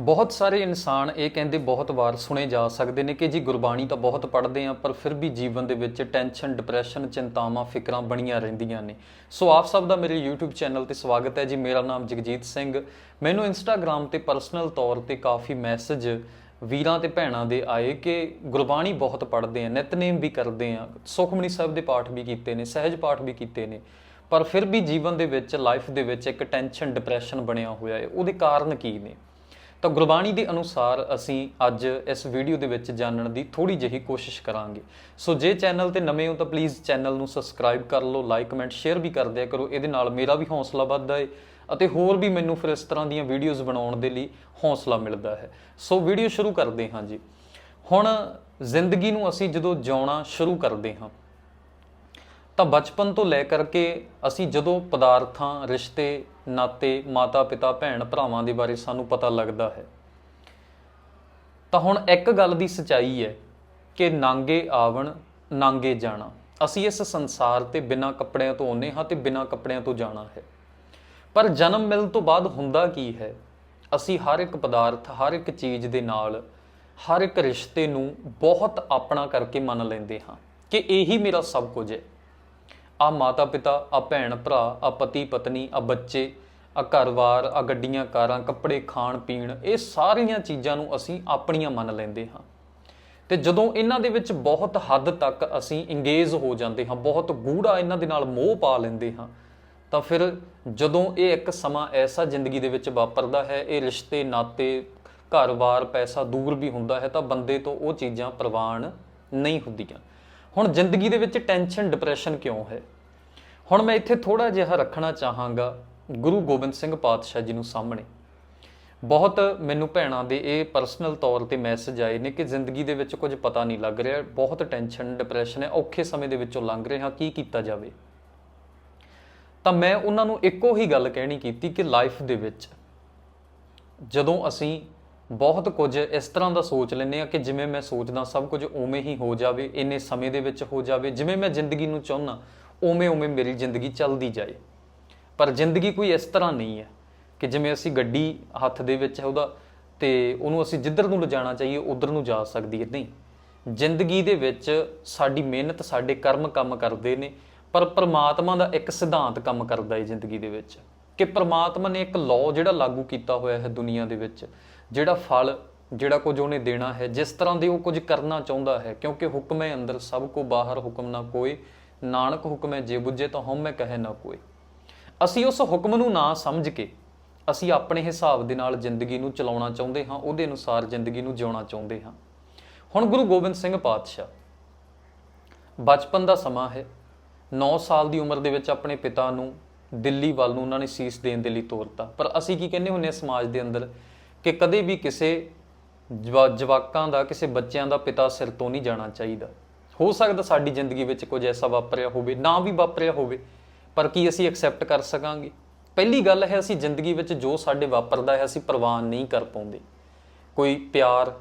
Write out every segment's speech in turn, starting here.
ਬਹੁਤ ਸਾਰੇ ਇਨਸਾਨ ਇਹ ਕਹਿੰਦੇ ਬਹੁਤ ਵਾਰ ਸੁਣੇ ਜਾ ਸਕਦੇ ਨੇ ਕਿ ਜੀ ਗੁਰਬਾਣੀ ਤਾਂ ਬਹੁਤ ਪੜ੍ਹਦੇ ਆ, ਪਰ ਫਿਰ ਵੀ ਜੀਵਨ ਦੇ ਵਿੱਚ ਟੈਨਸ਼ਨ ਡਿਪਰੈਸ਼ਨ ਚਿੰਤਾਵਾਂ, ਫਿਕਰਾਂ ਬਣੀਆਂ ਰਹਿੰਦੀਆਂ ਨੇ। ਸੋ ਆਪ ਸਭ ਦਾ ਮੇਰੇ YouTube ਚੈਨਲ ਤੇ ਸਵਾਗਤ ਹੈ ਜੀ। ਮੇਰਾ ਨਾਮ ਜਗਜੀਤ ਸਿੰਘ। ਮੈਨੂੰ Instagram ਤੇ ਪਰਸਨਲ ਤੌਰ ਤੇ ਕਾਫੀ ਮੈਸੇਜ ਵੀਰਾਂ ਤੇ ਭੈਣਾਂ ਦੇ ਆਏ ਕਿ ਗੁਰਬਾਣੀ ਬਹੁਤ ਪੜ੍ਹਦੇ ਆ, ਨਿਤਨੇਮ ਵੀ ਕਰਦੇ ਆ। ਸੁਖਮਨੀ ਸਾਹਿਬ ਦੇ ਪਾਠ ਵੀ ਕੀਤੇ ਨੇ, ਸਹਿਜ ਪਾਠ ਵੀ ਕੀਤੇ ਨੇ। ਪਰ ਫਿਰ ਵੀ ਜੀਵਨ ਦੇ ਵਿੱਚ ਲਾਈਫ ਦੇ ਵਿੱਚ ਇੱਕ ਟੈਨਸ਼ਨ ਡਿਪਰੈਸ਼ਨ ਬਣਿਆ ਹੋਇਆ ਹੈ। ਉਹਦੇ ਕਾਰਨ ਕੀ ਨੇ? ਤਾਂ ਗੁਰਬਾਣੀ ਦੇ ਅਨੁਸਾਰ ਅਸੀਂ ਅੱਜ ਇਸ ਵੀਡੀਓ ਦੇ ਵਿੱਚ ਜਾਣਨ ਦੀ ਥੋੜੀ ਜਿਹੀ ਕੋਸ਼ਿਸ਼ ਕਰਾਂਗੇ। ਸੋ ਜੇ ਚੈਨਲ ਤੇ ਨਵੇਂ ਹੋ ਤਾਂ ਪਲੀਜ਼ ਚੈਨਲ ਨੂੰ ਸਬਸਕ੍ਰਾਈਬ ਕਰ ਲਓ ਲਾਈਕ ਕਮੈਂਟ ਸ਼ੇਅਰ ਵੀ ਕਰ ਦਿਆ ਕਰੋ। ਇਹਦੇ ਨਾਲ ਮੇਰਾ ਵੀ ਹੌਸਲਾ ਵੱਧਦਾ ਏ ਅਤੇ ਹੋਰ ਵੀ ਮੈਨੂੰ ਫਿਰ ਇਸ ਤਰ੍ਹਾਂ ਦੀਆਂ ਵੀਡੀਓਜ਼ ਬਣਾਉਣ ਦੇ ਲਈ ਹੌਸਲਾ ਮਿਲਦਾ ਹੈ। ਸੋ ਵੀਡੀਓ ਸ਼ੁਰੂ ਕਰਦੇ ਹਾਂ ਜੀ। ਹੁਣ ਜ਼ਿੰਦਗੀ ਨੂੰ ਅਸੀਂ ਜਦੋਂ ਜਿਉਣਾ ਸ਼ੁਰੂ ਕਰਦੇ ਹਾਂ, ਤਾਂ ਬਚਪਨ ਤੋਂ ਲੈ ਕਰਕੇ ਅਸੀਂ ਜਦੋਂ ਪਦਾਰਥਾਂ, ਰਿਸ਼ਤੇ ਨਾਤੇ, ਮਾਤਾ, ਪਿਤਾ, ਭੈਣ, ਭਰਾਵਾਂ ਦੇ ਬਾਰੇ ਸਾਨੂੰ ਪਤਾ ਲੱਗਦਾ ਹੈ। ਤਾਂ ਹੁਣ ਇੱਕ ਗੱਲ ਦੀ ਸਚਾਈ ਹੈ ਕਿ ਨਾਂਗੇ ਆਵਣ, ਨਾਂਗੇ ਜਾਣਾ। ਅਸੀਂ ਇਸ ਸੰਸਾਰ ਤੇ ਬਿਨਾਂ ਕੱਪੜਿਆਂ ਤੋਂ ਆਉਂਦੇ ਹਾਂ ਤੇ ਬਿਨਾਂ ਕੱਪੜਿਆਂ ਤੋਂ ਜਾਣਾ ਹੈ। ਪਰ ਜਨਮ ਮਿਲਣ ਤੋਂ ਬਾਅਦ ਹੁੰਦਾ ਕੀ ਹੈ? ਅਸੀਂ ਹਰ ਇੱਕ ਪਦਾਰਥ, ਹਰ ਇੱਕ ਚੀਜ਼ ਦੇ ਨਾਲ, ਹਰ ਇੱਕ ਰਿਸ਼ਤੇ ਨੂੰ ਬਹੁਤ ਆਪਣਾ ਕਰਕੇ ਮੰਨ ਲੈਂਦੇ ਹਾਂ ਕਿ ਇਹੀ ਮੇਰਾ ਸਭ ਕੁਝ ਹੈ। ਆ ਮਾਤਾ ਪਿਤਾ, ਆ ਭੈਣ ਭਰਾ, ਆ ਪਤੀ ਪਤਨੀ, ਆ ਬੱਚੇ, ਆ ਘਰ-ਬਾਰ ਆ ਗੱਡੀਆਂ ਕਾਰਾਂ, ਕੱਪੜੇ ਖਾਣ ਪੀਣ, ਇਹ ਸਾਰੀਆਂ ਚੀਜ਼ਾਂ ਨੂੰ ਅਸੀਂ ਆਪਣੀਆਂ ਮੰਨ ਲੈਂਦੇ ਹਾਂ। ਤੇ ਜਦੋਂ ਇਹਨਾਂ ਦੇ ਵਿੱਚ ਬਹੁਤ ਹੱਦ ਤੱਕ ਅਸੀਂ ਇੰਗੇਜ ਹੋ ਜਾਂਦੇ ਹਾਂ, ਬਹੁਤ ਗੂੜਾ ਇਹਨਾਂ ਦੇ ਨਾਲ ਮੋਹ ਪਾ ਲੈਂਦੇ ਹਾਂ, ਤਾਂ ਫਿਰ ਜਦੋਂ ਇਹ ਇੱਕ ਸਮਾਂ ਐਸਾ ਜ਼ਿੰਦਗੀ ਦੇ ਵਿੱਚ ਵਾਪਰਦਾ ਹੈ, ਇਹ ਰਿਸ਼ਤੇ, ਨਾਤੇ ਘਰ-ਬਾਰ ਪੈਸਾ ਦੂਰ ਵੀ ਹੁੰਦਾ ਹੈ, ਤਾਂ ਬੰਦੇ ਤੋਂ ਉਹ ਚੀਜ਼ਾਂ ਪ੍ਰਵਾਨ ਨਹੀਂ ਹੁੰਦੀਆਂ। ਹੁਣ ਜ਼ਿੰਦਗੀ ਦੇ ਵਿੱਚ ਟੈਨਸ਼ਨ, ਡਿਪਰੈਸ਼ਨ ਕਿਉਂ ਹੈ? ਹੁਣ ਮੈਂ ਇੱਥੇ ਥੋੜਾ ਜਿਹਾ ਰੱਖਣਾ ਚਾਹਾਂਗਾ ਗੁਰੂ ਗੋਬਿੰਦ ਸਿੰਘ ਪਾਤਸ਼ਾਹ ਜੀ ਨੂੰ ਸਾਹਮਣੇ। ਬਹੁਤ ਮੈਨੂੰ ਭੈਣਾਂ ਦੇ ਇਹ ਪਰਸਨਲ ਤੌਰ ਤੇ ਮੈਸੇਜ ਆਏ ਨੇ ਕਿ ਜ਼ਿੰਦਗੀ ਦੇ ਵਿੱਚ ਕੁਝ ਪਤਾ ਨਹੀਂ ਲੱਗ ਰਿਹਾ, ਬਹੁਤ ਟੈਨਸ਼ਨ, ਡਿਪਰੈਸ਼ਨ ਹੈ, ਔਖੇ ਸਮੇਂ ਦੇ ਵਿੱਚੋਂ ਲੰਘ ਰਹੇ ਹਾਂ ਕੀ ਕੀਤਾ ਜਾਵੇ? ਤਾਂ ਮੈਂ ਉਹਨਾਂ ਨੂੰ ਇੱਕੋ ਹੀ ਗੱਲ ਕਹਿਣੀ ਕੀਤੀ ਕਿ ਲਾਈਫ ਦੇ ਵਿੱਚ ਜਦੋਂ ਅਸੀਂ ਬਹੁਤ ਕੁਝ ਇਸ ਤਰ੍ਹਾਂ ਦਾ ਸੋਚ ਲੈਂਦੇ ਆ ਕਿ ਜਿਵੇਂ ਮੈਂ ਸੋਚਦਾ ਸਭ ਕੁਝ ਉਵੇਂ ਹੀ ਹੋ ਜਾਵੇ, ਇੰਨੇ ਸਮੇਂ ਦੇ ਵਿੱਚ ਹੋ ਜਾਵੇ, ਜਿਵੇਂ ਮੈਂ ਜ਼ਿੰਦਗੀ ਨੂੰ ਚਾਹੁੰਦਾ, ਉਵੇਂ ਉਵੇਂ ਮੇਰੀ ਜ਼ਿੰਦਗੀ ਚੱਲਦੀ ਜਾਏ। ਪਰ ਜ਼ਿੰਦਗੀ ਕੋਈ ਇਸ ਤਰ੍ਹਾਂ ਨਹੀਂ ਹੈ ਕਿ ਜਿਵੇਂ ਅਸੀਂ ਗੱਡੀ ਹੱਥ ਦੇ ਵਿੱਚ ਹੈ ਉਹਦਾ ਤੇ ਉਹਨੂੰ ਅਸੀਂ ਜਿੱਧਰ ਨੂੰ ਲਿਜਾਣਾ ਚਾਹੀਏ, ਉਧਰ ਨੂੰ ਜਾ ਸਕਦੀ ਹੈ। ਨਹੀਂ, ਜ਼ਿੰਦਗੀ ਦੇ ਵਿੱਚ ਸਾਡੀ ਮਿਹਨਤ, ਸਾਡੇ ਕਰਮ ਕੰਮ ਕਰਦੇ ਨੇ, ਪਰ ਪ੍ਰਮਾਤਮਾ ਦਾ ਇੱਕ ਸਿਧਾਂਤ ਕੰਮ ਕਰਦਾ ਹੈ ਜ਼ਿੰਦਗੀ ਦੇ ਵਿੱਚ ਕਿ ਪ੍ਰਮਾਤਮਾ ਨੇ ਇੱਕ ਲਾਅ ਜਿਹੜਾ ਲਾਗੂ ਕੀਤਾ ਹੋਇਆ ਹੈ ਦੁਨੀਆ ਦੇ ਵਿੱਚ ਜਿਹੜਾ ਫਲ ਜਿਹੜਾ ਕੁਝ ਉਹਨੇ ਦੇਣਾ ਹੈ, ਜਿਸ ਤਰ੍ਹਾਂ ਦੇ ਉਹ ਕੁਝ ਕਰਨਾ ਚਾਹੁੰਦਾ ਹੈ, ਕਿਉਂਕਿ ਹੁਕਮ ਹੈ ਅੰਦਰ ਸਭ ਕੋ ਬਾਹਰ ਹੁਕਮ ਨਾ ਕੋਈ, ਨਾਨਕ ਹੁਕਮ ਹੈ ਜੇ ਬੁੱਝੇ ਤਾਂ ਹਉ ਮੈਂ ਕਹੇ ਨਾ ਕੋਈ। ਅਸੀਂ ਉਸ ਹੁਕਮ ਨੂੰ ਨਾ ਸਮਝ ਕੇ ਅਸੀਂ ਆਪਣੇ ਹਿਸਾਬ ਦੇ ਨਾਲ ਜ਼ਿੰਦਗੀ ਨੂੰ ਚਲਾਉਣਾ ਚਾਹੁੰਦੇ ਹਾਂ, ਉਹਦੇ ਅਨੁਸਾਰ ਜ਼ਿੰਦਗੀ ਨੂੰ ਜਿਉਣਾ ਚਾਹੁੰਦੇ ਹਾਂ। ਹੁਣ ਗੁਰੂ ਗੋਬਿੰਦ ਸਿੰਘ ਪਾਤਸ਼ਾਹ ਬਚਪਨ ਦਾ ਸਮਾਂ ਹੈ 9 ਸਾਲ ਦੀ ਉਮਰ ਦੇ ਵਿੱਚ ਆਪਣੇ ਪਿਤਾ ਨੂੰ ਦਿੱਲੀ ਵੱਲ ਨੂੰ ਉਹਨਾਂ ਨੇ ਸੀਸ ਦੇਣ ਦੇ ਲਈ ਤੋਰਤਾ। ਪਰ ਅਸੀਂ ਕੀ ਕਹਿੰਦੇ ਹੁੰਨੇ ਆ ਸਮਾਜ ਦੇ ਅੰਦਰ ਕਿ ਕਦੇ ਵੀ ਕਿਸੇ ਜਵਾ- ਜਵਾਕਾਂ ਦਾ, ਕਿਸੇ ਬੱਚਿਆਂ ਦਾ ਪਿਤਾ ਸਿਰ ਤੋਂ ਨਹੀਂ ਜਾਣਾ ਚਾਹੀਦਾ। ਹੋ ਸਕਦਾ ਸਾਡੀ ਜ਼ਿੰਦਗੀ ਵਿੱਚ ਕੁਝ ਐਸਾ ਵਾਪਰਿਆ ਹੋਵੇ, ਨਾ ਵੀ ਵਾਪਰਿਆ ਹੋਵੇ, ਪਰ ਕੀ ਅਸੀਂ ਐਕਸੈਪਟ ਕਰ ਸਕਾਂਗੇ? ਪਹਿਲੀ ਗੱਲ ਹੈ, ਅਸੀਂ ਜ਼ਿੰਦਗੀ ਵਿੱਚ ਜੋ ਸਾਡੇ ਵਾਪਰਦਾ ਹੈ, ਅਸੀਂ ਪ੍ਰਵਾਨ ਨਹੀਂ ਕਰ ਪਾਉਂਦੇ। ਕੋਈ ਪਿਆਰ,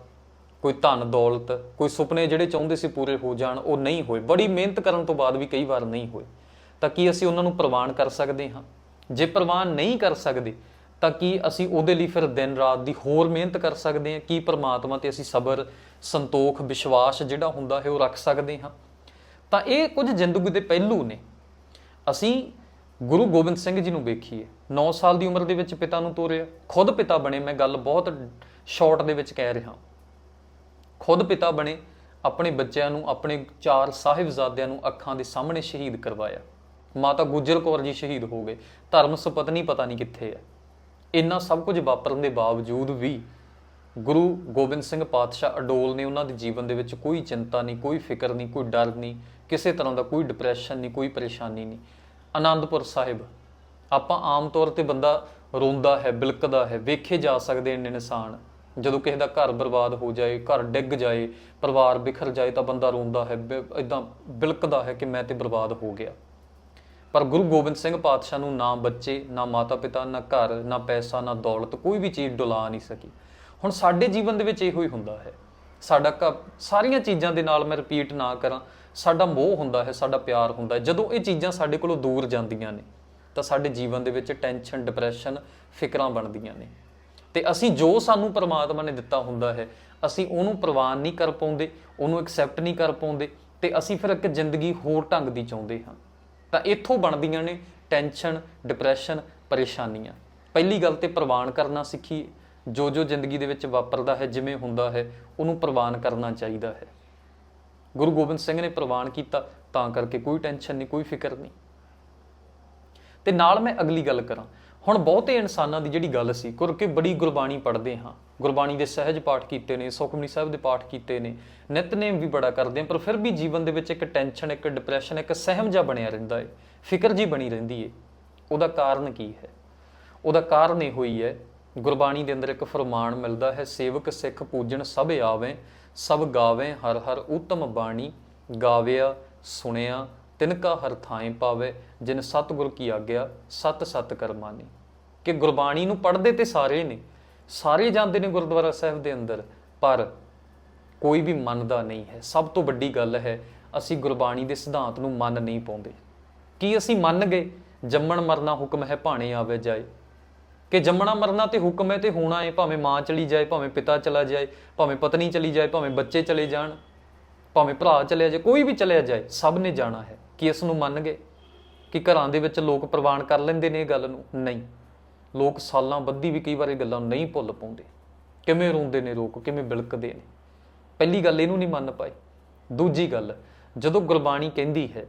ਕੋਈ ਧਨ ਦੌਲਤ, ਕੋਈ ਸੁਪਨੇ ਜਿਹੜੇ ਚਾਹੁੰਦੇ ਸੀ ਪੂਰੇ ਹੋ ਜਾਣ, ਉਹ ਨਹੀਂ ਹੋਏ। ਬੜੀ ਮਿਹਨਤ ਕਰਨ ਤੋਂ ਬਾਅਦ ਵੀ ਕਈ ਵਾਰ ਨਹੀਂ ਹੋਏ। ਤਾਂ ਕੀ ਅਸੀਂ ਉਹਨਾਂ ਨੂੰ ਪ੍ਰਵਾਨ ਕਰ ਸਕਦੇ ਹਾਂ? ਜੇ ਪ੍ਰਵਾਨ ਨਹੀਂ ਕਰ ਸਕਦੇ ਤਾਂ ਕੀ ਅਸੀਂ ਉਹਦੇ ਲਈ ਫਿਰ ਦਿਨ ਰਾਤ ਦੀ ਹੋਰ ਮਿਹਨਤ ਕਰ ਸਕਦੇ ਹਾਂ? ਕੀ ਪ੍ਰਮਾਤਮਾ ਤੇ ਅਸੀਂ ਸਬਰ, ਸੰਤੋਖ, ਵਿਸ਼ਵਾਸ ਜਿਹੜਾ ਹੁੰਦਾ ਹੈ ਉਹ ਰੱਖ ਸਕਦੇ ਹਾਂ? ਤਾਂ ਇਹ ਕੁਝ ਜ਼ਿੰਦਗੀ ਦੇ ਪਹਿਲੂ ਨੇ। ਅਸੀਂ ਗੁਰੂ ਗੋਬਿੰਦ ਸਿੰਘ ਜੀ ਨੂੰ ਵੇਖੀਏ। 9 ਸਾਲ ਦੀ ਉਮਰ ਦੇ ਵਿੱਚ ਪਿਤਾ ਨੂੰ ਤੋਰਿਆ। ਖੁਦ ਪਿਤਾ ਬਣੇ, ਮੈਂ ਗੱਲ ਬਹੁਤ ਸ਼ਾਰਟ ਦੇ ਵਿੱਚ ਕਹਿ ਰਿਹਾ। ਖੁਦ ਪਿਤਾ ਬਣੇ, ਆਪਣੇ ਬੱਚਿਆਂ ਨੂੰ, ਆਪਣੇ ਚਾਰ ਸਾਹਿਬਜ਼ਾਦਿਆਂ ਨੂੰ ਅੱਖਾਂ ਦੇ ਸਾਹਮਣੇ ਸ਼ਹੀਦ ਕਰਵਾਇਆ। ਮਾਤਾ ਗੁਜਰ ਕੌਰ ਜੀ ਸ਼ਹੀਦ ਹੋ ਗਏ। ਧਰਮ ਸੁਪਤਨੀ ਪਤਾ ਨਹੀਂ ਕਿੱਥੇ ਹੈ। ਇੰਨਾ ਸਭ ਕੁਝ ਵਾਪਰਨ ਦੇ ਬਾਵਜੂਦ ਵੀ ਗੁਰੂ ਗੋਬਿੰਦ ਸਿੰਘ ਪਾਤਸ਼ਾਹ ਅਡੋਲ ਨੇ ਉਹਨਾਂ ਦੇ ਜੀਵਨ ਦੇ ਵਿੱਚ ਕੋਈ ਚਿੰਤਾ ਨਹੀਂ, ਕੋਈ ਫਿਕਰ ਨਹੀਂ, ਕੋਈ ਡਰ ਨਹੀਂ, ਕਿਸੇ ਤਰ੍ਹਾਂ ਦਾ ਕੋਈ ਡਿਪਰੈਸ਼ਨ ਨਹੀਂ, ਕੋਈ ਪਰੇਸ਼ਾਨੀ ਨਹੀਂ। ਆਨੰਦਪੁਰ ਸਾਹਿਬ, ਆਪਾਂ ਆਮ ਤੌਰ ਤੇ ਬੰਦਾ ਰੋਂਦਾ ਹੈ, ਬਿਲਕਦਾ ਹੈ, ਵੇਖੇ ਜਾ ਸਕਦੇ ਨੇ ਇਨਸਾਨ, ਜਦੋਂ ਕਿਸੇ ਦਾ ਘਰ ਬਰਬਾਦ ਹੋ ਜਾਏ, ਘਰ ਡਿੱਗ ਜਾਏ, ਪਰਿਵਾਰ ਬਿਖਰ ਜਾਏ ਤਾਂ ਬੰਦਾ ਰੋਂਦਾ ਹੈ ਇਦਾਂ ਬਿਲਕਦਾ ਹੈ ਕਿ ਮੈਂ ਤੇ ਬਰਬਾਦ ਹੋ ਗਿਆ। ਪਰ ਗੁਰੂ ਗੋਬਿੰਦ ਸਿੰਘ ਪਾਤਸ਼ਾਹ ਨੂੰ ਨਾ ਬੱਚੇ, ਨਾ ਮਾਤਾ ਪਿਤਾ ਨਾ ਘਰ, ਨਾ ਪੈਸਾ, ਨਾ ਦੌਲਤ, ਕੋਈ ਵੀ ਚੀਜ਼ ਡੁਲਾ ਨਹੀਂ ਸਕੀ। ਹੁਣ ਸਾਡੇ ਜੀਵਨ ਦੇ ਵਿੱਚ ਇਹੋ ਹੀ ਹੁੰਦਾ ਹੈ। ਸਾਡਾ ਕ- ਸਾਰੀਆਂ ਚੀਜ਼ਾਂ ਦੇ ਨਾਲ ਮੈਂ ਰਿਪੀਟ ਨਾ ਕਰਾਂ, ਸਾਡਾ ਮੋਹ ਹੁੰਦਾ ਹੈ, ਸਾਡਾ ਪਿਆਰ ਹੁੰਦਾ ਹੈ। ਜਦੋਂ ਇਹ ਚੀਜ਼ਾਂ ਸਾਡੇ ਕੋਲੋਂ ਦੂਰ ਜਾਂਦੀਆਂ ਨੇ, ਤਾਂ ਸਾਡੇ ਜੀਵਨ ਦੇ ਵਿੱਚ ਟੈਨਸ਼ਨ ਡਿਪਰੈਸ਼ਨ ਫਿਕਰਾਂ ਬਣਦੀਆਂ ਨੇ। ਤੇ ਅਸੀਂ ਜੋ ਸਾਨੂੰ ਪਰਮਾਤਮਾ ਨੇ ਦਿੱਤਾ ਹੁੰਦਾ ਹੈ, ਅਸੀਂ ਉਹਨੂੰ ਪ੍ਰਵਾਨ ਨਹੀਂ ਕਰ ਪਾਉਂਦੇ, ਉਹਨੂੰ ਐਕਸੈਪਟ ਨਹੀਂ ਕਰ ਪਾਉਂਦੇ, ਤੇ ਅਸੀਂ ਫਿਰ ਇੱਕ ਜ਼ਿੰਦਗੀ ਹੋਰ ਢੰਗ ਦੀ ਚਾਹੁੰਦੇ ਹਾਂ। ਤਾਂ ਇੱਥੋਂ ਬਣਦੀਆਂ ਨੇ ਟੈਨਸ਼ਨ, ਡਿਪਰੈਸ਼ਨ, ਪਰੇਸ਼ਾਨੀਆਂ। ਪਹਿਲੀ ਗੱਲ ਤੇ ਪ੍ਰਵਾਨ ਕਰਨਾ ਸਿੱਖੀ ਜੋ ਜੋ ਜ਼ਿੰਦਗੀ ਦੇ ਵਿੱਚ ਵਾਪਰਦਾ ਹੈ, ਜਿਵੇਂ ਹੁੰਦਾ ਹੈ, ਉਹਨੂੰ ਪ੍ਰਵਾਨ ਕਰਨਾ ਚਾਹੀਦਾ ਹੈ। ਗੁਰੂ ਗੋਬਿੰਦ ਸਿੰਘ ਨੇ ਪ੍ਰਵਾਨ ਕੀਤਾ, ਤਾਂ ਕਰਕੇ ਕੋਈ ਟੈਨਸ਼ਨ ਨਹੀਂ, ਕੋਈ ਫਿਕਰ ਨਹੀਂ। ਤੇ ਨਾਲ ਮੈਂ ਅਗਲੀ ਗੱਲ ਕਰਾਂ। ਹੁਣ ਬਹੁਤੇ ਇਨਸਾਨਾਂ ਦੀ ਜਿਹੜੀ ਗੱਲ ਸੀ ਕਿਉਂਕਿ ਬੜੀ ਗੁਰਬਾਣੀ ਪੜ੍ਹਦੇ ਹਾਂ। ਗੁਰਬਾਣੀ ਦੇ ਸਹਿਜ ਪਾਠ ਕੀਤੇ ਨੇ, ਸੁਖਮਨੀ ਸਾਹਿਬ ਦੇ ਪਾਠ ਕੀਤੇ ਨੇ, ਨਿਤਨੇਮ ਵੀ ਬੜਾ ਕਰਦੇ ਹਾਂ, ਪਰ ਫਿਰ ਵੀ ਜੀਵਨ ਦੇ ਵਿੱਚ ਇੱਕ ਟੈਨਸ਼ਨ ਇੱਕ ਡਿਪਰੈਸ਼ਨ ਇੱਕ ਸਹਿਮ ਜਿਹਾ ਬਣਿਆ ਰਹਿੰਦਾ ਹੈ ਫਿਕਰ ਜੀ ਬਣੀ ਰਹਿੰਦੀ ਹੈ ਉਹਦਾ ਕਾਰਨ ਕੀ ਹੈ? ਉਹਦਾ ਕਾਰਨ ਇਹ ਹੋਈ ਹੈ, ਗੁਰਬਾਣੀ ਦੇ ਅੰਦਰ ਇੱਕ ਫਰਮਾਨ ਮਿਲਦਾ ਹੈ, ਸੇਵਕ ਸਿੱਖ ਪੂਜਣ ਸਭ ਆਵੇਂ, ਸਭ ਗਾਵੇ, ਹਰ ਹਰ ਉਤਮ ਬਾਣੀ ਗਾਵਿਆ, ਸੁਣਿਆ ਤਿਨਕਾ ਹਰ ਥਾਂ ਪਾਵੇ, ਜਿਨ ਸਤਿਗੁਰ ਕੀ ਆਗਿਆ, ਸਤ ਸਤ ਕਰਮਾਨੀ ਕਿ ਗੁਰਬਾਣੀ ਨੂੰ ਪੜ੍ਹਦੇ ਤੇ ਸਾਰੇ ਨੇ, ਸਾਰੇ ਜਾਂਦੇ ਨੇ ਗੁਰਦੁਆਰਾ ਸਾਹਿਬ ਦੇ ਅੰਦਰ, ਪਰ ਕੋਈ ਵੀ ਮੰਨਦਾ ਨਹੀਂ ਹੈ। ਸਭ ਤੋਂ ਵੱਡੀ ਗੱਲ ਹੈ, ਅਸੀਂ ਗੁਰਬਾਣੀ ਦੇ ਸਿਧਾਂਤ ਨੂੰ ਮੰਨ ਨਹੀਂ ਪਾਉਂਦੇ। ਕੀ ਅਸੀਂ ਮੰਨ ਗਏ? ਜੰਮਣ ਮਰਨਾ ਹੁਕਮ ਹੈ ਭਾਣੇ ਆਵੇ ਜਾਏ। ਕਿ ਜੰਮਣਾ ਮਰਨਾ ਤੇ ਹੁਕਮ ਹੈ ਤੇ ਹੋਣਾ ਹੈ ਭਾਵੇਂ ਮਾਂ ਚਲੀ ਜਾਏ, ਭਾਵੇਂ ਪਿਤਾ ਚਲਾ ਜਾਏ, ਭਾਵੇਂ ਪਤਨੀ ਚਲੀ ਜਾਏ, ਭਾਵੇਂ ਬੱਚੇ ਚਲੇ ਜਾਣ, ਭਾਵੇਂ ਭਰਾ ਚਲਿਆ ਜਾਏ, ਕੋਈ ਵੀ ਚਲਿਆ ਜਾਏ, ਸਭ ਨੇ ਜਾਣਾ ਹੈ। ਕਿ ਇਸ ਨੂੰ ਮੰਨ ਗਏ ਕਿ ਘਰਾਂ ਦੇ ਵਿੱਚ ਲੋਕ ਪ੍ਰਵਾਨ ਕਰ ਲੈਂਦੇ ਨੇ ਇਹ ਗੱਲ ਨੂੰ? ਨਹੀਂ। ਲੋਕ ਸਾਲਾਂ ਬੱਧੀ ਵੀ ਕਈ ਵਾਰ ਇਹ ਗੱਲਾਂ ਨੂੰ ਨਹੀਂ ਭੁੱਲ ਪਾਉਂਦੇ। ਕਿਵੇਂ ਰੋਂਦੇ ਨੇ ਲੋਕ? ਕਿਵੇਂ ਬਿਲਕਦੇ ਨੇ? ਪਹਿਲੀ ਗੱਲ ਇਹਨੂੰ ਨਹੀਂ ਮੰਨ ਪਾਏ। ਦੂਜੀ ਗੱਲ, ਜਦੋਂ ਗੁਰਬਾਣੀ ਕਹਿੰਦੀ ਹੈ,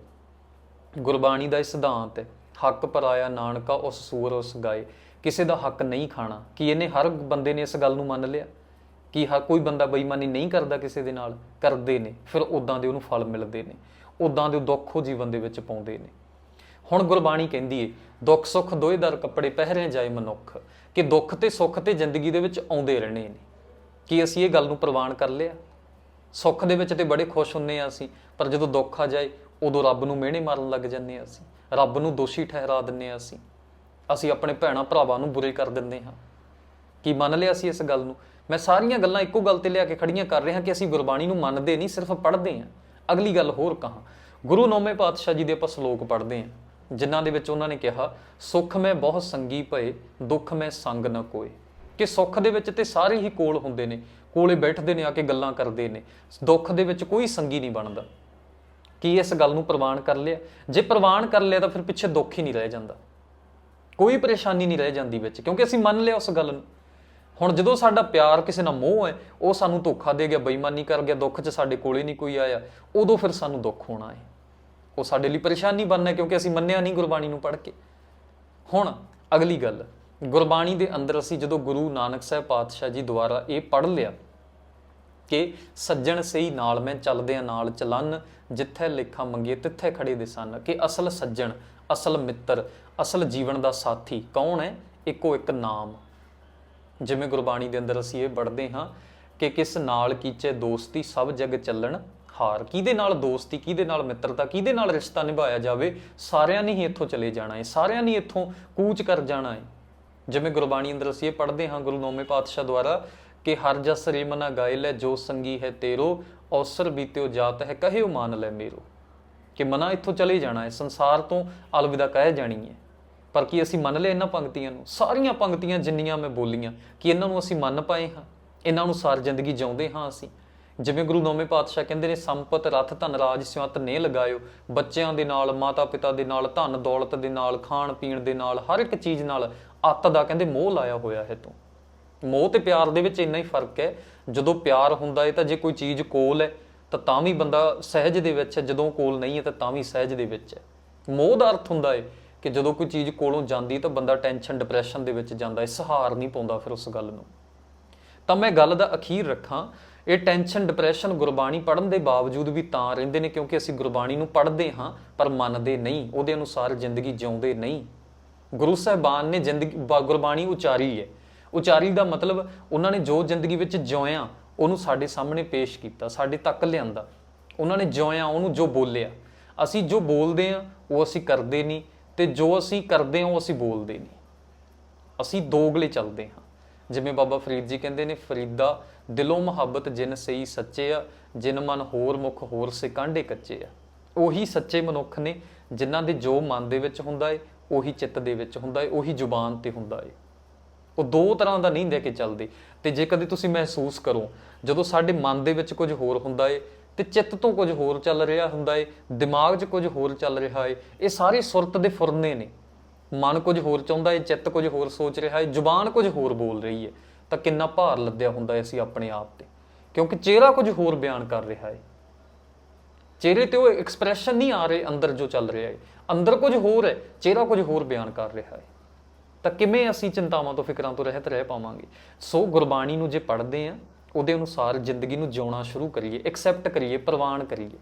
ਗੁਰਬਾਣੀ ਦਾ ਇਹ ਸਿਧਾਂਤ ਹੈ, ਹੱਕ ਪਰਾਇਆ ਨਾਨਕਾ ਉਸ ਸੂਰ ਉਸ ਗਾਏ। ਕਿਸੇ ਦਾ ਹੱਕ ਨਹੀਂ ਖਾਣਾ। ਕਿ ਇਹਨੇ ਹਰ ਬੰਦੇ ਨੇ ਇਸ ਗੱਲ ਨੂੰ ਮੰਨ ਲਿਆ? ਕਿ ਹਰ ਕੋਈ ਬੰਦਾ ਬੇਈਮਾਨੀ ਨਹੀਂ ਕਰਦਾ ਕਿਸੇ ਦੇ ਨਾਲ? ਕਰਦੇ ਨੇ। ਫਿਰ ਉਦਾਂ ਦੇ ਉਹਨੂੰ ਫਲ ਮਿਲਦੇ ਨੇ। ਉਦਾਂ ਦੇ ਦੁੱਖ ਉਹ ਜੀਵਨ ਦੇ ਵਿੱਚ ਪਾਉਂਦੇ ਨੇ। ਹੁਣ ਗੁਰਬਾਣੀ ਕਹਿੰਦੀ ਏ, ਦੁੱਖ ਸੁੱਖ ਦੋਏ ਦਰ ਕੱਪੜੇ ਪਹਿਰੇ ਜਾਏ ਮਨੁੱਖ, ਕਿ ਦੁੱਖ ਤੇ ਸੁੱਖ ਤੇ ਜ਼ਿੰਦਗੀ ਦੇ ਵਿੱਚ ਆਉਂਦੇ ਰਹਿਣੇ ਨੇ। ਕੀ ਅਸੀਂ ਇਹ ਗੱਲ ਨੂੰ ਪ੍ਰਵਾਨ ਕਰ ਲਿਆ? ਸੁੱਖ ਦੇ ਵਿੱਚ ਤੇ ਬੜੇ ਖੁਸ਼ ਹੁੰਨੇ ਆ ਅਸੀਂ, ਪਰ ਜਦੋਂ ਦੁੱਖ ਆ ਜਾਏ, ਉਦੋਂ ਰੱਬ ਨੂੰ ਮਿਹਣੇ ਮਾਰਨ ਲੱਗ ਜੰਨੇ ਆ ਅਸੀਂ, ਰੱਬ ਨੂੰ ਦੋਸ਼ੀ ਠਹਿਰਾ ਦਿੰਨੇ ਆ ਅਸੀਂ। ਅਸੀਂ ਆਪਣੇ ਭੈਣਾ ਭਰਾਵਾਂ ਨੂੰ ਬੁਰੇ ਕਰ ਦਿੰਦੇ ਹਾਂ ਕੀ ਮੰਨ ਲਿਆ ਸੀ ਇਸ ਗੱਲ ਨੂੰ? ਮੈਂ ਸਾਰੀਆਂ ਗੱਲਾਂ ਇੱਕੋ ਗੱਲ ਤੇ ਲਿਆ ਕੇ ਖੜੀਆਂ ਕਰ ਰਿਹਾ ਕਿ ਅਸੀਂ ਗੁਰਬਾਣੀ ਨੂੰ ਮੰਨਦੇ ਨਹੀਂ, ਸਿਰਫ ਪੜ੍ਹਦੇ ਹਾਂ ਅਗਲੀ ਗੱਲ ਹੋਰ ਕਹਾਂ। ਗੁਰੂ ਨੌਵੇਂ ਪਾਤਸ਼ਾਹ ਜੀ ਦੇ ਆਪਾਂ ਸ਼ਲੋਕ ਪੜ੍ਹਦੇ ਹਾਂ, ਜਿਨ੍ਹਾਂ ਦੇ ਵਿੱਚ ਉਹਨਾਂ ਨੇ ਕਿਹਾ, ਸੁਖ ਮੈਂ ਬਹੁਤ ਸੰਗੀ ਭਏ, ਦੁੱਖ ਮੈਂ ਸੰਗ ਨਾ ਕੋਏ। ਕਿ ਸੁੱਖ ਦੇ ਵਿੱਚ ਤੇ ਸਾਰੇ ਹੀ ਕੋਲ ਹੁੰਦੇ ਨੇ, ਕੋਲੇ ਬੈਠਦੇ ਨੇ, ਆ ਕੇ ਗੱਲਾਂ ਕਰਦੇ ਨੇ। ਦੁੱਖ ਦੇ ਵਿੱਚ ਕੋਈ ਸੰਗੀ ਨਹੀਂ ਬਣਦਾ। ਕੀ ਇਸ ਗੱਲ ਨੂੰ ਪ੍ਰਵਾਨ ਕਰ ਲਿਆ? ਜੇ ਪ੍ਰਵਾਨ ਕਰ ਲਿਆ ਤਾਂ ਫਿਰ ਪਿੱਛੇ ਦੁੱਖ ਹੀ ਨਹੀਂ ਰਹਿ ਜਾਂਦਾ। ਕੋਈ ਪਰੇਸ਼ਾਨੀ ਨਹੀਂ ਰਹਿ ਜਾਂਦੀ ਵਿੱਚ, ਕਿਉਂਕਿ ਅਸੀਂ ਮੰਨ ਲਿਆ ਉਸ ਗੱਲ ਨੂੰ। ਹੁਣ ਜਦੋਂ ਸਾਡਾ ਪਿਆਰ ਕਿਸੇ ਨਾਲ ਮੋਹ ਹੈ, ਉਹ ਸਾਨੂੰ ਧੋਖਾ ਦੇ ਗਿਆ, ਬੇਈਮਾਨੀ ਕਰ ਗਿਆ, ਦੁੱਖ 'ਚ ਸਾਡੇ ਕੋਲੇ ਨਹੀਂ ਕੋਈ ਆਇਆ, ਉਦੋਂ ਫਿਰ ਸਾਨੂੰ ਦੁੱਖ ਹੋਣਾ ਹੈ। ਉਹ ਸਾਡੇ ਲਈ ਪਰੇਸ਼ਾਨੀ ਬਣਨਾ ਕਿਉਂਕਿ ਅਸੀਂ ਮੰਨਿਆ ਨਹੀਂ ਗੁਰਬਾਣੀ ਨੂੰ ਪੜ੍ਹ ਕੇ। ਹੁਣ ਅਗਲੀ ਗੱਲ, ਗੁਰਬਾਣੀ ਦੇ ਅੰਦਰ ਅਸੀਂ ਜਦੋਂ ਗੁਰੂ ਨਾਨਕ ਸਾਹਿਬ ਪਾਤਸ਼ਾਹ ਜੀ ਦੁਆਰਾ ਇਹ ਪੜ੍ਹ ਲਿਆ ਕਿ ਸੱਜਣ ਸਹੀ ਨਾਲ ਮੈਂ ਚੱਲਦਿਆਂ ਨਾਲ ਚਲਨ, ਜਿੱਥੇ ਲੇਖਾ ਮੰਗੇ ਤਿੱਥੇ ਖੜੇ ਦੇ ਸਨ, ਕਿ ਅਸਲ ਸੱਜਣ, ਅਸਲ ਮਿੱਤਰ, ਅਸਲ ਜੀਵਨ ਦਾ ਸਾਥੀ ਕੌਣ ਹੈ? ਇੱਕੋ ਇੱਕ ਨਾਮ। ਜਿਵੇਂ ਗੁਰਬਾਣੀ ਦੇ ਅੰਦਰ ਅਸੀਂ ਇਹ ਪੜ੍ਹਦੇ ਹਾਂ ਕਿ ਕਿਸ ਨਾਲ ਕੀਚੇ ਦੋਸਤੀ ਸਭ ਜਗ ਚੱਲਣ ਹਾਰ। ਕਿਹਦੇ ਨਾਲ ਦੋਸਤੀ, ਕਿਹਦੇ ਨਾਲ ਮਿੱਤਰਤਾ, ਕਿਹਦੇ ਨਾਲ ਰਿਸ਼ਤਾ ਨਿਭਾਇਆ ਜਾਵੇ, ਸਾਰਿਆਂ ਨੇ ਹੀ ਇੱਥੋਂ ਚਲੇ ਜਾਣਾ ਹੈ, ਸਾਰਿਆਂ ਨੇ ਇੱਥੋਂ ਕੂਚ ਕਰ ਜਾਣਾ ਹੈ। ਜਿਵੇਂ ਗੁਰਬਾਣੀ ਅੰਦਰ ਅਸੀਂ ਇਹ ਪੜ੍ਹਦੇ ਹਾਂ ਗੁਰੂ ਨੌਵੇਂ ਪਾਤਸ਼ਾਹ ਦੁਆਰਾ ਕਿ ਹਰ ਜਸ ਰੇ ਮਨਾ ਗਾਇ ਲੈ ਜੋ ਸੰਗੀ ਹੈ ਤੇਰੋ, ਔਸਰ ਬੀਤਿਓ ਜਾਤ ਹੈ ਕਹਿਓ ਮਾਨ ਲੈ ਮੇਰੋ। ਕਿ ਮਨਾ ਇੱਥੋਂ ਚਲੇ ਜਾਣਾ ਹੈ, ਸੰਸਾਰ ਤੋਂ ਅਲਵਿਦਾ ਕਹਿ ਜਾਣੀ ਹੈ। ਪਰ ਕੀ ਅਸੀਂ ਮੰਨ ਲਿਆ ਇਹਨਾਂ ਪੰਕਤੀਆਂ ਨੂੰ? ਸਾਰੀਆਂ ਪੰਕਤੀਆਂ ਜਿੰਨੀਆਂ ਮੈਂ ਬੋਲੀਆਂ, ਕਿ ਇਹਨਾਂ ਨੂੰ ਅਸੀਂ ਮੰਨ ਪਾਏ ਹਾਂ? ਇਹਨਾਂ ਨੂੰ ਸਾਰ ਜ਼ਿੰਦਗੀ ਜਿਉਂਦੇ ਹਾਂ ਅਸੀਂ। ਜਿਵੇਂ ਗੁਰੂ ਨੌਵੇਂ ਪਾਤਸ਼ਾਹ ਕਹਿੰਦੇ ਨੇ, ਸੰਪਤ, ਰਥ, ਧਨ, ਰਾਜ ਸਿਵਤ ਨੇ ਲਗਾਇਓ। ਬੱਚਿਆਂ ਦੇ ਨਾਲ ਮਾਤਾ ਪਿਤਾ ਦੇ ਨਾਲ, ਧਨ, ਦੌਲਤ ਦੇ ਨਾਲ ਖਾਣ ਪੀਣ ਦੇ ਨਾਲ, ਹਰ ਇੱਕ ਚੀਜ਼ ਨਾਲ ਅੱਤ ਦਾ ਕਹਿੰਦੇ ਮੋਹ ਲਾਇਆ ਹੋਇਆ ਹੈ ਤੂੰ ਮੋਹ ਤੇ ਪਿਆਰ ਦੇ ਵਿੱਚ ਇੰਨਾ ਹੀ ਫ਼ਰਕ ਹੈ, ਜਦੋਂ ਪਿਆਰ ਹੁੰਦਾ ਹੈ ਤਾਂ ਜੇ ਕੋਈ ਚੀਜ਼ ਕੋਲ ਹੈ, ਤਾਂ ਤਾਂ ਵੀ ਬੰਦਾ ਸਹਿਜ ਦੇ ਵਿੱਚ ਹੈ, ਜਦੋਂ ਕੋਲ ਨਹੀਂ ਹੈ ਤਾਂ ਤਾਂ ਵੀ ਸਹਿਜ ਦੇ ਵਿੱਚ ਹੈ। ਮੋਹ ਦਾ ਅਰਥ ਹੁੰਦਾ ਹੈ ਕਿ ਜਦੋਂ ਕੋਈ ਚੀਜ਼ ਕੋਲੋਂ ਜਾਂਦੀ ਤਾਂ ਬੰਦਾ ਟੈਨਸ਼ਨ ਡਿਪਰੈਸ਼ਨ ਦੇ ਵਿੱਚ ਜਾਂਦਾ ਹੈ, ਸਹਾਰ ਨਹੀਂ ਪਾਉਂਦਾ ਫਿਰ ਉਸ ਗੱਲ ਨੂੰ। ਤਾਂ ਮੈਂ ਗੱਲ ਦਾ ਅਖੀਰ ਰੱਖਾਂ, ਇਹ ਟੈਨਸ਼ਨ ਡਿਪਰੈਸ਼ਨ ਗੁਰਬਾਣੀ ਪੜ੍ਹਨ ਦੇ ਬਾਵਜੂਦ ਵੀ ਤਾਂ ਰਹਿੰਦੇ ਨੇ ਕਿਉਂਕਿ ਅਸੀਂ ਗੁਰਬਾਣੀ ਨੂੰ ਪੜ੍ਹਦੇ ਹਾਂ, ਪਰ ਮੰਨਦੇ ਨਹੀਂ, ਉਹਦੇ ਅਨੁਸਾਰ ਜ਼ਿੰਦਗੀ ਜਿਉਂਦੇ ਨਹੀਂ। ਗੁਰੂ ਸਾਹਿਬਾਨ ਨੇ ਜ਼ਿੰਦਗੀ ਗੁਰਬਾਣੀ ਉਚਾਰੀ ਹੈ। ਉਚਾਰੀ ਦਾ ਮਤਲਬ ਉਹਨਾਂ ਨੇ ਜੋ ਜ਼ਿੰਦਗੀ ਵਿੱਚ ਜਿਉਇਆ ਉਹਨੂੰ ਸਾਡੇ ਸਾਹਮਣੇ ਪੇਸ਼ ਕੀਤਾ, ਸਾਡੇ ਤੱਕ ਲਿਆਂਦਾ। ਉਹਨਾਂ ਨੇ ਜਿਉਇਆ ਉਹਨੂੰ ਜੋ ਬੋਲਿਆ। ਅਸੀਂ ਜੋ ਬੋਲਦੇ ਹਾਂ, ਉਹ ਅਸੀਂ ਕਰਦੇ ਨਹੀਂ। ਤੇ ਜੋ ਅਸੀਂ ਕਰਦੇ ਹਾਂ, ਉਹ ਅਸੀਂ ਬੋਲਦੇ ਨਹੀਂ। ਅਸੀਂ ਦੋਗਲੇ ਚੱਲਦੇ ਹਾਂ। ਜਿਵੇਂ ਬਾਬਾ ਫਰੀਦ ਜੀ ਕਹਿੰਦੇ ਨੇ, ਫਰੀਦਾ ਦਿਲੋਂ ਮੁਹੱਬਤ ਜਿਨ ਸਹੀ ਸੱਚੇ ਆ, ਜਿਨ ਮਨ ਹੋਰ ਮੁਖ ਹੋਰ ਸੇਕਾਂਡੇ ਕੱਚੇ ਆ। ਉਹੀ ਸੱਚੇ ਮਨੁੱਖ ਨੇ, ਜਿਨ੍ਹਾਂ ਦੇ ਜੋ ਮਨ ਦੇ ਵਿੱਚ ਹੁੰਦਾ ਏ, ਉਹੀ ਚਿੱਤ ਦੇ ਵਿੱਚ ਹੁੰਦਾ ਏ, ਉਹੀ ਜ਼ੁਬਾਨ ਤੇ ਹੁੰਦਾ ਏ। ਉਹ ਦੋ ਤਰ੍ਹਾਂ ਦਾ ਨਹੀਂ ਲੈ ਕੇ ਚੱਲਦੇ। ਤੇ ਜੇ ਕਦੇ ਤੁਸੀਂ ਮਹਿਸੂਸ ਕਰੋ, ਜਦੋਂ ਸਾਡੇ ਮਨ ਦੇ ਵਿੱਚ ਕੁਝ ਹੋਰ ਹੁੰਦਾ ਏ ਤੇ ਚਿੱਤ ਤੋਂ ਕੁਝ ਹੋਰ ਚੱਲ ਰਿਹਾ ਹੁੰਦਾ ਏ, ਦਿਮਾਗ 'ਚ ਕੁਝ ਹੋਰ ਚੱਲ ਰਿਹਾ ਏ, ਇਹ ਸਾਰੇ ਸੁਰਤ ਦੇ ਫੁਰਨੇ ਨੇ। ਮਨ ਕੁਝ ਹੋਰ ਚਾਹੁੰਦਾ ਏ, ਚਿੱਤ ਕੁਝ ਹੋਰ ਸੋਚ ਰਿਹਾ ਏ, ਜ਼ੁਬਾਨ ਕੁਝ ਹੋਰ ਬੋਲ ਰਹੀ ਏ। ਤਾਂ ਕਿੰਨਾ ਭਾਰ ਲੱਦਿਆ ਹੁੰਦਾ ਏ ਅਸੀਂ ਆਪਣੇ ਆਪ ਤੇ। ਕਿਉਂਕਿ ਚਿਹਰਾ ਕੁਝ ਹੋਰ ਬਿਆਨ ਕਰ ਰਿਹਾ ਏ। ਚਿਹਰੇ ਤੇ ਉਹ ਐਕਸਪ੍ਰੈਸ਼ਨ ਨਹੀਂ ਆ ਰਹੇ ਅੰਦਰ ਜੋ ਚੱਲ ਰਿਹਾ ਏ। ਅੰਦਰ ਕੁਝ ਹੋਰ ਹੈ ਚਿਹਰਾ ਕੁਝ ਹੋਰ ਬਿਆਨ ਕਰ ਰਿਹਾ ਹੈ ਤਾਂ ਕਿਵੇਂ ਅਸੀਂ ਚਿੰਤਾਵਾਂ ਤੋਂ, ਫਿਕਰਾਂ ਤੋਂ ਰਹਿਤ ਰਹਿ ਪਾਵਾਂਗੇ? ਸੋ ਗੁਰਬਾਣੀ ਨੂੰ ਜੇ ਪੜ੍ਹਦੇ ਆ ਉਹਦੇ ਅਨੁਸਾਰ ਜ਼ਿੰਦਗੀ ਨੂੰ ਜਿਉਣਾ ਸ਼ੁਰੂ ਕਰੀਏ ਐਕਸੈਪਟ ਕਰੀਏ, ਪ੍ਰਵਾਨ ਕਰੀਏ।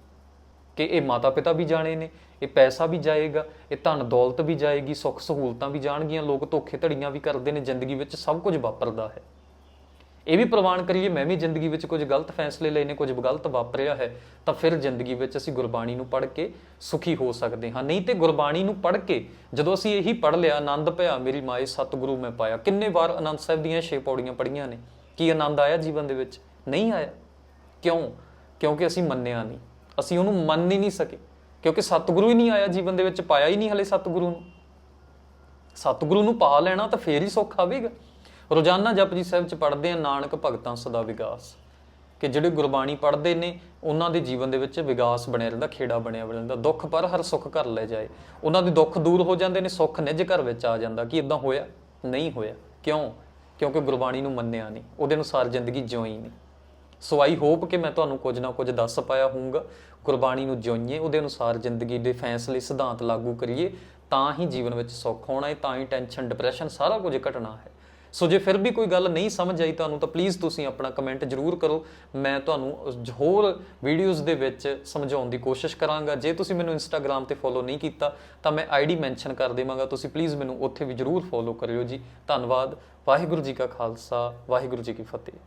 ਕਿ ਇਹ ਮਾਤਾ ਪਿਤਾ ਵੀ ਜਾਣੇ ਨੇ, ਇਹ ਪੈਸਾ ਵੀ ਜਾਏਗਾ, ਇਹ ਧਨ ਦੌਲਤ ਵੀ ਜਾਏਗੀ, ਸੁੱਖ ਸਹੂਲਤਾਂ ਵੀ ਜਾਣਗੀਆਂ, ਲੋਕ ਧੋਖੇ ਧੜੀਆਂ ਵੀ ਕਰਦੇ ਨੇ, ਜ਼ਿੰਦਗੀ ਵਿੱਚ ਸਭ ਕੁਝ ਵਾਪਰਦਾ ਹੈ। ਇਹ ਵੀ ਪ੍ਰਵਾਨ ਕਰੀਏ, ਮੈਂ ਵੀ ਜ਼ਿੰਦਗੀ ਵਿੱਚ ਕੁਝ ਗਲਤ ਫੈਸਲੇ ਲਏ ਨੇ, ਕੁਝ ਗਲਤ ਵਾਪਰਿਆ ਹੈ, ਤਾਂ ਫਿਰ ਜ਼ਿੰਦਗੀ ਵਿੱਚ ਅਸੀਂ ਗੁਰਬਾਣੀ ਨੂੰ ਪੜ੍ਹ ਕੇ ਸੁਖੀ ਹੋ ਸਕਦੇ ਹਾਂ। ਨਹੀਂ ਤੇ ਗੁਰਬਾਣੀ ਨੂੰ ਪੜ੍ਹ ਕੇ ਜਦੋਂ ਅਸੀਂ ਇਹੀ ਪੜ੍ਹ ਲਿਆ, ਆਨੰਦ ਭਇਆ, ਮੇਰੀ ਮਾਏ ਸਤਿਗੁਰੂ ਮੈਂ ਪਾਇਆ। ਕਿੰਨੇ ਵਾਰ ਆਨੰਦ ਸਾਹਿਬ ਦੀਆਂ ਛੇ ਪੌੜੀਆਂ ਪੜ੍ਹੀਆਂ ਨੇ। ਕੀ ਆਨੰਦ ਆਇਆ ਜੀਵਨ ਦੇ ਵਿੱਚ? ਨਹੀਂ ਆਇਆ। ਕਿਉਂ? ਕਿਉਂਕਿ ਅਸੀਂ ਮੰਨਿਆ ਨਹੀਂ। ਅਸੀਂ ਉਹਨੂੰ ਮੰਨ ਹੀ ਨਹੀਂ ਸਕੇ। ਕਿਉਂਕਿ ਸਤਿਗੁਰੂ ਹੀ ਨਹੀਂ ਆਇਆ ਜੀਵਨ ਦੇ ਵਿੱਚ, ਪਾਇਆ ਹੀ ਨਹੀਂ ਹਲੇ ਸਤਿਗੁਰੂ ਨੂੰ। ਸਤਿਗੁਰੂ ਨੂੰ ਪਾ ਲੈਣਾ ਤਾਂ ਫੇਰ ਹੀ ਸੁੱਖ ਆਵੇਗਾ ਰੋਜ਼ਾਨਾ ਜਪਜੀ ਸਾਹਿਬ ਚ ਪੜ੍ਹਦੇ ਆ ਨਾਨਕ ਭਗਤਾਂ ਸਦਾ ਵਿਗਾਸ। ਕਿ ਜਿਹੜੇ ਗੁਰਬਾਣੀ ਪੜ੍ਹਦੇ ਨੇ, ਉਹਨਾਂ ਦੇ ਜੀਵਨ ਦੇ ਵਿੱਚ ਵਿਗਾਸ ਬਣਿਆ ਰਹਿੰਦਾ, ਖੇੜਾ ਬਣਿਆ ਰਹਿੰਦਾ। ਦੁੱਖ ਪਰ ਹਰ ਸੁੱਖ ਘਰ ਲੈ ਜਾਏ। ਉਹਨਾਂ ਦੇ ਦੁੱਖ ਦੂਰ ਹੋ ਜਾਂਦੇ ਨੇ, ਸੁੱਖ ਨਿਜ ਘਰ ਵਿੱਚ ਆ ਜਾਂਦਾ। ਕਿ ਇਦਾਂ ਹੋਇਆ? ਨਹੀਂ ਹੋਇਆ। ਕਿਉਂ? ਕਿਉਂਕਿ ਗੁਰਬਾਣੀ ਨੂੰ ਮੰਨਿਆ ਨਹੀਂ, ਉਹਦੇ ਅਨੁਸਾਰ ਜ਼ਿੰਦਗੀ ਜਿਉਈ ਨਹੀਂ। ਸੋ ਆਈ ਹੋਪ ਕਿ ਮੈਂ ਤੁਹਾਨੂੰ ਕੁਝ ਨਾ ਕੁਝ ਦੱਸ ਪਾਇਆ ਹੋਊਗਾ। ਗੁਰਬਾਣੀ ਨੂੰ ਜਿਉਈਏ ਉਹਦੇ ਅਨੁਸਾਰ ਜ਼ਿੰਦਗੀ ਦੇ ਫੈਸਲੇ, ਸਿਧਾਂਤ ਲਾਗੂ ਕਰੀਏ, ਤਾਂ ਹੀ ਜੀਵਨ ਵਿੱਚ ਸੁੱਖ ਹੋਣਾ ਹੈ, ਤਾਂ ਹੀ ਟੈਨਸ਼ਨ ਡਿਪਰੈਸ਼ਨ ਸਾਰਾ ਕੁਝ ਘਟਣਾ ਹੈ। ਸੋ ਜੇ ਫਿਰ ਵੀ ਕੋਈ ਗੱਲ ਨਹੀਂ ਸਮਝ ਆਈ ਤੁਹਾਨੂੰ, ਤਾਂ ਪਲੀਜ਼ ਤੁਸੀਂ ਆਪਣਾ ਕਮੈਂਟ ਜ਼ਰੂਰ ਕਰੋ। ਮੈਂ ਤੁਹਾਨੂੰ ਹੋਰ ਵੀਡੀਓਜ਼ ਦੇ ਵਿੱਚ ਸਮਝਾਉਣ ਦੀ ਕੋਸ਼ਿਸ਼ ਕਰਾਂਗਾ। ਜੇ ਤੁਸੀਂ ਮੈਨੂੰ ਇੰਸਟਾਗ੍ਰam ਤੇ ਫੋਲੋ ਨਹੀਂ ਕੀਤਾ, ਤਾਂ ਮੈਂ ਆਈਡੀ ਮੈਂਸ਼ਨ ਕਰ ਦੇਵਾਂਗਾ। ਤੁਸੀਂ ਪਲੀਜ਼ ਮੈਨੂੰ ਉੱਥੇ ਵੀ ਜ਼ਰੂਰ ਫੋਲੋ ਕਰਿਓ ਜੀ। ਧੰਨਵਾਦ। ਵਾਹਿਗੁਰੂ ਜੀ ਕਾ ਖਾਲਸਾ, ਵਾਹਿਗੁਰੂ ਜੀ ਕੀ ਫਤਿਹ।